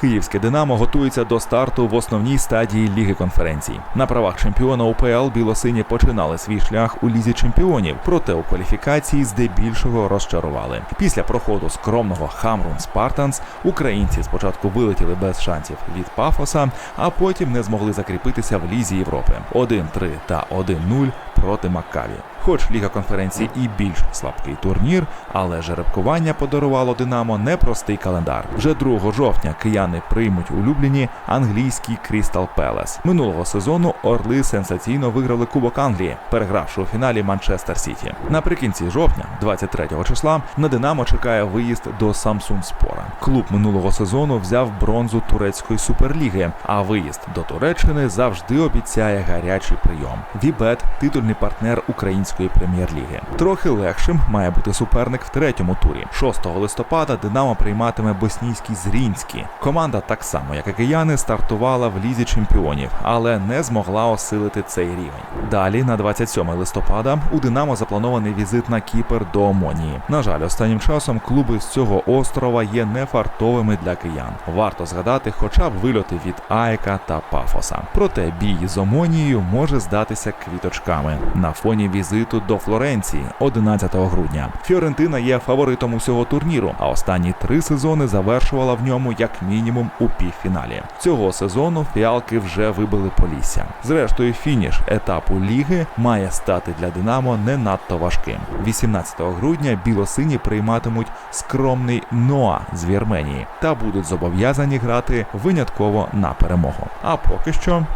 Київське Динамо готується до старту в основній стадії Ліги конференцій. На правах чемпіона УПЛ білосині починали свій шлях у лізі чемпіонів, проте у кваліфікації здебільшого розчарували. Після проходу скромного Хамрун Спартанс українці спочатку вилетіли без шансів від Пафоса, а потім не змогли закріпитися в лізі Європи. 1-3 та 1-0 проти Маккаві. Хоч Ліга конференції і більш слабкий турнір, але жеребкування подарувало Динамо непростий календар. Вже 2 жовтня кияни приймуть улюблені англійський Крістал Пелес. Минулого сезону Орли сенсаційно виграли Кубок Англії, перегравши у фіналі Манчестер Сіті. Наприкінці жовтня, 23 числа, на Динамо чекає виїзд до Самсун Спора. Клуб минулого сезону взяв бронзу турецької суперліги, а виїзд до Туреччини завжди обіцяє гарячий прийом. Вібет титульний партнер української прем'єр-ліги. Трохи легшим має бути суперник в третьому турі. 6 листопада Динамо прийматиме боснійський Зрінський. Команда, так само як і кияни, стартувала в лізі чемпіонів, але не змогла осилити цей рівень. Далі, на 27 листопада, у Динамо запланований візит на Кіпр до Омонії. На жаль, останнім часом клуби з цього острова є нефартовими для киян. Варто згадати, хоча б вильоти від Айка та Пафоса. Проте бій з Омонією може здатися квіточками на фоні візиту до Флоренції 11 грудня. Фіорентина є фаворитом усього турніру, а останні три сезони завершувала в ньому як мінімум у півфіналі. Цього сезону фіалки вже вибили Полісся. Зрештою, фініш етапу ліги має стати для Динамо не надто важким. 18 грудня білосині прийматимуть скромний Ноа з Вірменії та будуть зобов'язані грати винятково на перемогу. А поки що